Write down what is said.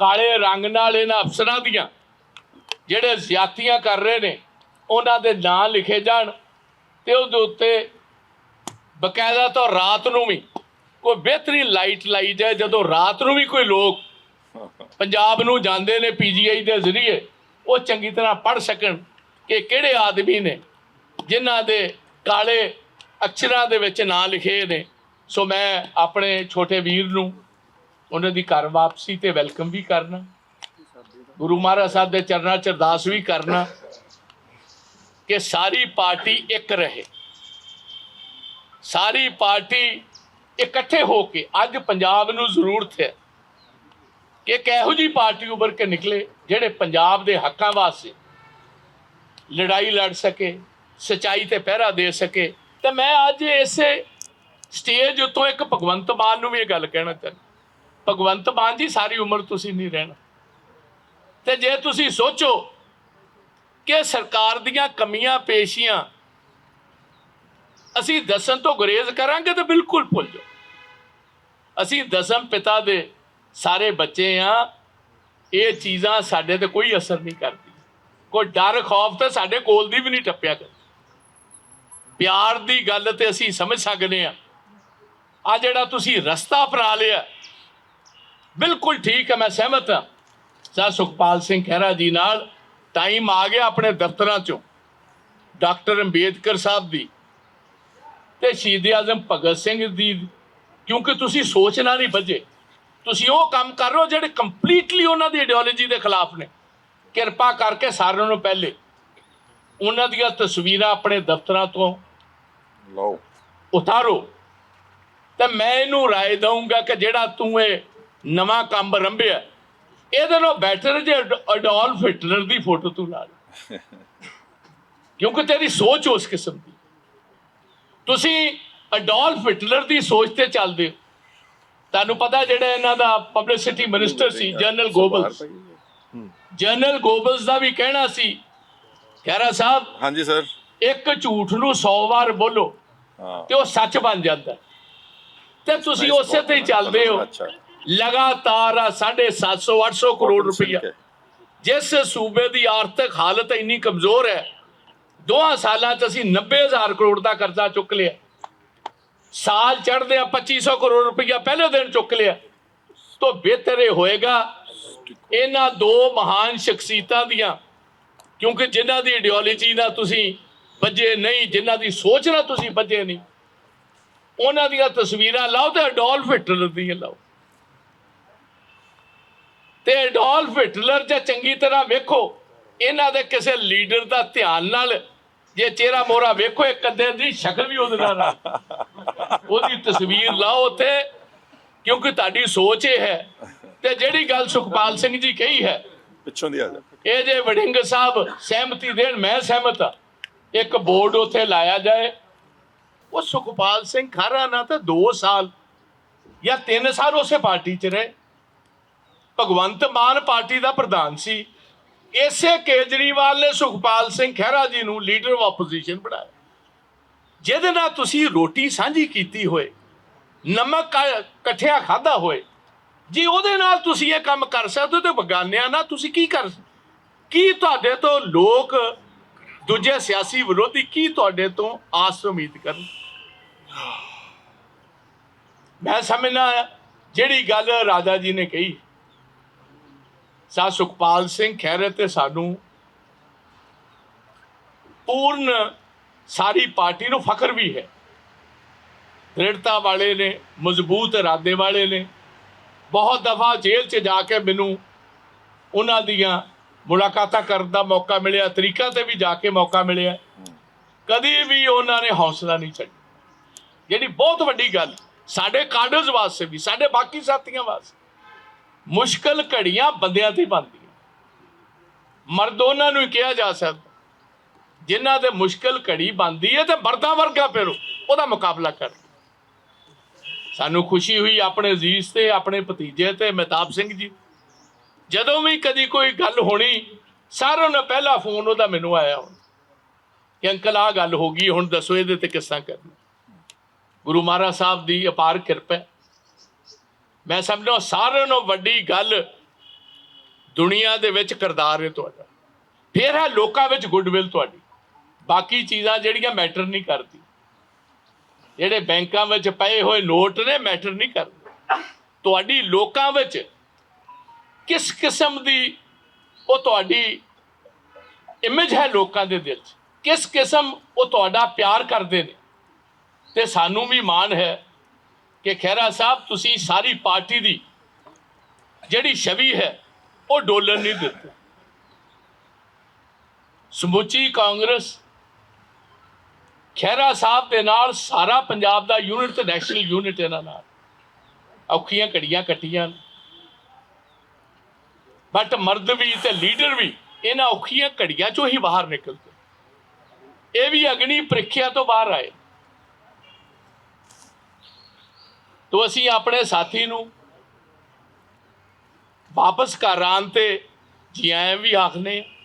ਕਾਲੇ ਰੰਗ ਨਾਲ ਇਹਨਾਂ ਅਫਸਰਾਂ ਦੀਆਂ, ਜਿਹੜੇ ਜ਼ਿਆਤੀਆਂ ਕਰ ਰਹੇ ਨੇ, ਉਹਨਾਂ ਦੇ ਨਾਂ ਲਿਖੇ ਜਾਣ ਤੇ ਉਹਦੇ ਉੱਤੇ ਬਕਾਇਦਾ ਤਾਂ ਰਾਤ ਨੂੰ ਵੀ ਕੋਈ ਬਿਹਤਰੀ ਲਾਈਟ ਲਾਈ ਜਾਏ, ਜਦੋਂ ਰਾਤ ਨੂੰ ਵੀ ਕੋਈ ਲੋਕ ਪੰਜਾਬ ਨੂੰ ਜਾਂਦੇ ਨੇ ਪੀਜੀਆਈ ਦੇ ਜ਼ਰੀਏ, ਉਹ ਚੰਗੀ ਤਰ੍ਹਾਂ ਪੜ੍ਹ ਸਕਣ ਕਿ ਕਿਹੜੇ ਆਦਮੀ ਨੇ ਜਿਨ੍ਹਾਂ ਦੇ ਕਾਲੇ ਅਕਸ਼ਰਾਂ ਦੇ ਵਿੱਚ ਨਾਂ ਲਿਖੇ ਨੇ। ਸੋ ਮੈਂ ਆਪਣੇ ਛੋਟੇ ਵੀਰ ਨੂੰ ਉਹਨਾਂ ਦੀ ਘਰ ਵਾਪਸੀ ਤੇ ਵੈਲਕਮ ਵੀ ਕਰਨਾ। ਗੁਰੂ ਮਹਾਰਾਜ ਸਾਹਿਬ ਦੇ ਚਰਨਾਂ 'ਚ ਅਰਦਾਸ ਵੀ ਕਰਨਾ ਕਿ ਸਾਰੀ ਪਾਰਟੀ ਇੱਕ ਰਹੇ। ਸਾਰੀ ਪਾਰਟੀ ਇਕੱਠੇ ਹੋ ਕੇ, ਅੱਜ ਪੰਜਾਬ ਨੂੰ ਜ਼ਰੂਰਤ ਹੈ ਕਿ ਇੱਕ ਇਹੋ ਜਿਹੀ ਪਾਰਟੀ ਉੱਭਰ ਕੇ ਨਿਕਲੇ ਜਿਹੜੇ ਪੰਜਾਬ ਦੇ ਹੱਕਾਂ ਵਾਸਤੇ ਲੜਾਈ ਲੜ ਸਕੇ, ਸਚਾਈ ਤੇ ਪਹਿਰਾ ਦੇ ਸਕੇ। ਤੇ ਮੈਂ ਅੱਜ ਇਸੇ ਸਟੇਜ ਉੱਤੋਂ ਇੱਕ ਭਗਵੰਤ ਮਾਨ ਨੂੰ ਵੀ ਇਹ ਗੱਲ ਕਹਿਣਾ ਚਾਹੁੰਦਾ। ਭਗਵੰਤ ਮਾਨ ਜੀ ਸਾਰੀ ਉਮਰ ਤੁਸੀਂ ਨਹੀਂ ਰਹਿਣਾ। ਤੇ ਜੇ ਤੁਸੀਂ ਸੋਚੋ ਕਿ ਸਰਕਾਰ ਦੀਆਂ ਕਮੀਆਂ ਪੇਸ਼ੀਆਂ ਅਸੀਂ ਦਸਨ ਤੋਂ ਗੁਰੇਜ਼ ਕਰਾਂਗੇ ਤਾਂ ਬਿਲਕੁਲ ਭੁੱਲ ਜਾਓ। ਅਸੀਂ ਦਸਮ ਪਿਤਾ ਦੇ ਸਾਰੇ ਬੱਚੇ ਆ, ਇਹ ਚੀਜ਼ਾਂ ਸਾਡੇ ਤੇ ਕੋਈ ਅਸਰ ਨਹੀਂ ਕਰਦੀ ਕੋਈ ਡਰ, ਖੌਫ ਤਾਂ ਸਾਡੇ ਕੋਲ ਦੀ ਵੀ ਨਹੀਂ ਟੱਪਿਆ ਕਰ ਪਿਆਰ ਦੀ ਗੱਲ ਤੇ ਅਸੀਂ ਸਮਝ ਸਕਦੇ ਆ। ਆ ਜਿਹੜਾ ਤੁਸੀਂ ਰਸਤਾ ਅਪਣਾ ਲਿਆ ਬਿਲਕੁਲ ਠੀਕ ਹੈ ਮੈਂ ਸਹਿਮਤ ਹਾਂ ਸਰ ਸੁਖਪਾਲ ਸਿੰਘ ਖਹਿਰਾ ਜੀ ਨਾਲ ਟਾਈਮ ਆ ਗਿਆ ਆਪਣੇ ਦਫ਼ਤਰਾਂ ਚੋਂ ਡਾਕਟਰ ਅੰਬੇਦਕਰ ਸਾਹਿਬ ਦੀ ਤੇ ਸ਼ਹੀਦ ਆਜ਼ਮ ਭਗਤ ਸਿੰਘ ਦੀ ਕਿਉਂਕਿ ਤੁਸੀਂ ਸੋਚਣਾ ਨਹੀਂ ਬੱਝੇ ਤੁਸੀਂ ਉਹ ਕੰਮ ਕਰ ਰਹੇ ਹੋ ਜਿਹੜੇ ਕੰਪਲੀਟਲੀ ਉਹਨਾਂ ਦੀ ਆਈਡੀਓਲੋਜੀ ਦੇ ਖਿਲਾਫ ਨੇ ਕਿਰਪਾ ਕਰਕੇ ਸਾਰਿਆਂ ਨੂੰ ਪਹਿਲੇ ਉਹਨਾਂ ਦੀਆਂ ਤਸਵੀਰਾਂ ਆਪਣੇ ਦਫ਼ਤਰਾਂ ਤੋਂ ਲਓ ਉਤਾਰੋ ਤੇ ਮੈਂ ਇਹਨੂੰ رائے ਦਊਂਗਾ ਕਿ ਜਿਹੜਾ ਤੂੰ ਇਹ ਨਵਾਂ ਕੰਮ ਰੰਭਿਆ। ਇਹਦੇ ਨਾਲ ਬੈਟਰ ਜੇ ਅਡ- ਅਡੋਲਫ ਹਿਟਲਰ ਦੀ ਫੋਟੋ ਤੂੰ ਲਾ ਲੈ ਕਿਉਂਕਿ ਤੇਰੀ ਸੋਚ ਉਸ ਕਿਸਮ ਦੀ। ਤੁਸੀਂ ਅਡੋਲਫ ਹਿਟਲਰ ਦੀ ਸੋਚ ਤੇ ਚੱਲਦੇ ਹੋ। ਤੁਹਾਨੂੰ ਪਤਾ ਜਿਹੜਾ ਇਹਨਾਂ ਦਾ ਪਬਲਿਸਿਟੀ ਮਿਨਿਸਟਰ ਸੀ ਜਨਰਲ ਗੋਬਲਸ। ਜਨਰਲ ਗੋਬਲਸ ਦਾ ਵੀ ਕਹਿਣਾ ਸੀ ਖਹਿਰਾ ਸਾਹਿਬ ਹਾਂਜੀ ਸਰ। ਇੱਕ ਝੂਠ ਨੂੰ 100 ਵਾਰ ਬੋਲੋ ਤੇ ਉਹ ਸੱਚ ਬਣ ਜਾਂਦਾ। ਤੇ ਤੁਸੀਂ ਉਸੇ ਤੇ ਹੀ ਚੱਲਦੇ ਹੋ। ਅੱਛਾ। ਲਗਾਤਾਰ ਆ 750 800 ਕਰੋੜ ਰੁਪਈਆ। ਜਿਸ ਸੂਬੇ ਦੀ ਆਰਥਿਕ ਹਾਲਤ ਇੰਨੀ ਕਮਜ਼ੋਰ ਹੈ ਦੋਹਾਂ ਸਾਲਾਂ 'ਚ ਅਸੀਂ 90000 ਕਰੋੜ ਦਾ ਕਰਜ਼ਾ ਚੁੱਕ ਲਿਆ। ਸਾਲ ਚੜ੍ਹਦੇ ਆ 2500 ਕਰੋੜ ਰੁਪਈਆ ਪਹਿਲੇ ਦਿਨ ਚੁੱਕ ਲਿਆ। ਤੋਂ ਬਿਹਤਰ ਇਹ ਹੋਏਗਾ ਇਹਨਾਂ ਦੋ ਮਹਾਨ ਸ਼ਖਸੀਅਤਾਂ ਦੀਆਂ ਕਿਉਂਕਿ ਜਿਨ੍ਹਾਂ ਦੀ ਆਈਡੀਓਲੋਜੀ ਨਾਲ ਤੁਸੀਂ ਬੱਜੇ ਨਹੀਂ ਜਿਨ੍ਹਾਂ ਦੀ ਸੋਚ ਨਾਲ ਤੁਸੀਂ ਬੱਜੇ ਨਹੀਂ ਉਹਨਾਂ ਦੀਆਂ ਤਸਵੀਰਾਂ ਲਾਓ ਤੇ ਅਡੋਲਫ ਹਿਟਲਰ ਦੀਆਂ ਲਾਓ। ਤੇ ਅਡੋਲਫ ਹਿਟਲਰ ਜੇ ਚੰਗੀ ਤਰ੍ਹਾਂ ਵੇਖੋ ਇਹਨਾਂ ਦੇ ਕਿਸੇ ਲੀਡਰ ਦਾ ਧਿਆਨ ਨਾਲ ਜੇ ਚਿਹਰਾ ਮੋਰਾ ਵੇਖੋ ਇੱਕ ਅੱਧੇ ਦੀ ਸ਼ਕਲ ਵੀ ਉਹਦੇ ਨਾਲ ਆ। ਉਹਦੀ ਤਸਵੀਰ ਲਾਓ ਉੱਥੇ ਕਿਉਂਕਿ ਤੁਹਾਡੀ ਸੋਚ ਇਹ ਹੈ। ਤੇ ਜਿਹੜੀ ਗੱਲ ਸੁਖਪਾਲ ਸਿੰਘ ਜੀ ਕਹੀ ਹੈ ਪਿੱਛੋਂ ਦੀ ਆ ਜਾ ਇਹ ਜੇ ਵੜਿੰਗ ਸਾਹਿਬ ਸਹਿਮਤੀ ਦੇਣ ਮੈਂ ਸਹਿਮਤ ਹਾਂ। ਇੱਕ ਬੋਰਡ ਉੱਥੇ ਲਾਇਆ ਜਾਏ ਉਹ ਸੁਖਪਾਲ ਸਿੰਘ ਖਾਰਾ ਨਾ ਤਾਂ 2 ਸਾਲ ਜਾਂ 3 ਸਾਲ ਉਸੇ ਪਾਰਟੀ 'ਚ ਰਹੇ। ਭਗਵੰਤ ਮਾਨ ਪਾਰਟੀ ਦਾ ਪ੍ਰਧਾਨ ਸੀ। ਇਸੇ ਕੇਜਰੀਵਾਲ ਨੇ ਸੁਖਪਾਲ ਸਿੰਘ ਖਹਿਰਾ ਜੀ ਨੂੰ ਲੀਡਰ ਆਫ ਆਪੋਜੀਸ਼ਨ ਬਣਾਇਆ। ਜਿਹਦੇ ਨਾਲ ਤੁਸੀਂ ਰੋਟੀ ਸਾਂਝੀ ਕੀਤੀ ਹੋਏ, ਨਮਕ ਕ- ਇਕੱਠਿਆ ਖਾਦਾ ਹੋਏ। ਜੀ ਉਹਦੇ ਨਾਲ ਤੁਸੀਂ ਇਹ ਕੰਮ ਕਰ ਸਕਦੇ ਹੋ ਤੇ ਬਗਾਨਿਆਂ ਨਾਲ ਤੁਸੀਂ ਕੀ ਕਰ ਕੀ ਤੁਹਾਡੇ ਤੋਂ ਲੋਕ ਦੂਜੇ ਸਿਆਸੀ ਵਿਰੋਧੀ ਕੀ ਤੁਹਾਡੇ ਤੋਂ ਆਸ ਉਮੀਦ ਕਰਨ? ਮੈਂ ਸਮਝਣਾ ਜਿਹੜੀ ਗੱਲ ਰਾਜਾ ਜੀ ਨੇ ਕਹੀ। ਸਾ ਸੁਖਪਾਲ ਸਿੰਘ ਖਹਿਰੇ ਤੇ ਸਾਨੂੰ ਪੂਰਨ ਸਾਰੀ ਪਾਰਟੀ ਨੂੰ ਫਖਰ ਵੀ ਹੈ। ਦ੍ਰਿੜਤਾ ਵਾਲੇ ਨੇ, ਮਜ਼ਬੂਤ ਇਰਾਦੇ ਵਾਲੇ ਨੇ, ਬਹੁਤ ਦਫਾ ਜੇਲ੍ਹ 'ਚ ਜਾ ਕੇ ਮੈਨੂੰ ਉਹਨਾਂ ਦੀਆਂ ਮੁਲਾਕਾਤਾਂ ਕਰਨ ਦਾ ਮੌਕਾ ਮਿਲਿਆ, ਤਰੀਕਾ ਤੇ ਵੀ ਜਾ ਕੇ ਮੌਕਾ ਮਿਲਿਆ। ਕਦੀ ਵੀ ਉਹਨਾਂ ਨੇ ਹੌਸਲਾ ਨਹੀਂ ਛੱਡਿਆ। ਜਿਹੜੀ ਬਹੁਤ ਵੱਡੀ ਗੱਲ, ਸਾਡੇ ਕਾਡਰਸ ਵਾਸਤੇ ਵੀ, ਸਾਡੇ ਬਾਕੀ ਸਾਥੀਆਂ ਵਾਸਤੇ ਮੁਸ਼ਕਲ ਘੜੀਆਂ ਬੰਦਿਆਂ ਤੇ ਬਣਦੀਆਂ। ਮਰਦ ਉਹਨਾਂ ਨੂੰ ਕਿਹਾ ਜਾ ਸਕਦਾ। ਜਿਨ੍ਹਾਂ ਤੇ ਮੁਸ਼ਕਲ ਘੜੀ ਬਣਦੀ ਹੈ ਤੇ ਮਰਦਾਂ ਵਰਗਾ ਫਿਰ ਉਹਦਾ ਮੁਕਾਬਲਾ ਕਰ। ਸਾਨੂੰ ਖੁਸ਼ੀ ਹੋਈ ਆਪਣੇ ਅਜ਼ੀਜ਼ ਤੇ, ਆਪਣੇ ਭਤੀਜੇ ਤੇ, ਮਹਿਤਾਬ ਸਿੰਘ ਜੀ। ਜਦੋਂ ਵੀ ਕਦੀ ਕੋਈ ਗੱਲ ਹੋਣੀ, ਸਾਰਿਆਂ ਨੂੰ ਪਹਿਲਾ ਫੋਨ ਉਹਦਾ ਮੈਨੂੰ ਆਇਆ ਹੁਣ ਕਿ ਅੰਕਲ ਆ ਗੱਲ ਹੋ ਗਈ, ਹੁਣ ਦੱਸੋ ਇਹਦੇ ਤੇ ਕਿਸ ਤਰ੍ਹਾਂ ਕਰਨਾ। ਗੁਰੂ ਮਹਾਰਾਜ ਸਾਹਿਬ ਦੀ ਅਪਾਰ ਕਿਰਪਾ ਮੈਂ ਸਮਝਦਾ ਸਾਰਿਆਂ ਨੂੰ ਵੱਡੀ ਗੱਲ ਦੁਨੀਆ ਦੇ ਵਿੱਚ ਕਰਦਾਰ ਹੈ ਤੁਹਾਡਾ। ਫਿਰ ਹੈ ਲੋਕਾਂ ਵਿੱਚ ਗੁੱਡਵਿਲ ਤੁਹਾਡੀ। ਬਾਕੀ ਚੀਜ਼ਾਂ ਜਿਹੜੀਆਂ ਮੈਟਰ ਨਹੀਂ ਕਰਦੀ। ਜਿਹੜੇ ਬੈਂਕਾਂ ਵਿੱਚ ਪਏ ਹੋਏ ਨੋਟ ਨੇ ਮੈਟਰ ਨਹੀਂ ਕਰਦੇ। ਤੁਹਾਡੀ ਲੋਕਾਂ ਵਿੱਚ ਕਿਸ ਕਿਸਮ ਦੀ ਉਹ ਤੁਹਾਡੀ ਇਮੇਜ ਹੈ ਲੋਕਾਂ ਦੇ ਦਿਲ 'ਚ? ਕਿਸ ਕਿਸਮ ਉਹ ਤੁਹਾਡਾ ਪਿਆਰ ਕਰਦੇ ਨੇ? ਤੇ ਸਾਨੂੰ ਵੀ ਮਾਣ ਹੈ ਕਿ ਖਹਿਰਾ ਸਾਹਿਬ, ਤੁਸੀਂ ਸਾਰੀ ਪਾਰਟੀ ਦੀ ਜਿਹੜੀ ਛਵੀ ਹੈ, ਉਹ ਡੋਲਣ ਨਹੀਂ ਦਿੱਤੀ। ਸਮੁੱਚੀ ਕਾਂਗਰਸ ਖਹਿਰਾ ਸਾਹਿਬ ਦੇ ਨਾਲ ਸਾਰਾ ਪੰਜਾਬ ਦਾ ਯੂਨਿਟ ਤੇ ਨੈਸ਼ਨਲ ਯੂਨਿਟ ਇਹਨਾਂ ਨਾਲ। ਔਖੀਆਂ ਘੜੀਆਂ ਕੱਟੀਆਂ ਬਟ ਮਰਦ ਵੀ ਤੇ ਲੀਡਰ ਵੀ ਇਹਨਾਂ ਔਖੀਆਂ ਘੜੀਆਂ ਚੋਂ ਹੀ ਬਾਹਰ ਨਿਕਲਦੇ। ਇਹ ਵੀ ਅਗਨੀ ਪ੍ਰੀਖਿਆ ਤੋਂ ਬਾਹਰ ਆਏ। ਤੋ ਅਸੀਂ ਆਪਣੇ ਸਾਥੀ ਨੂੰ ਵਾਪਸ ਘਰ ਆਉਣ ਤੇ ਜੀ ਆਇਆਂ ਵੀ ਆਖਨੇ ਹਾਂ।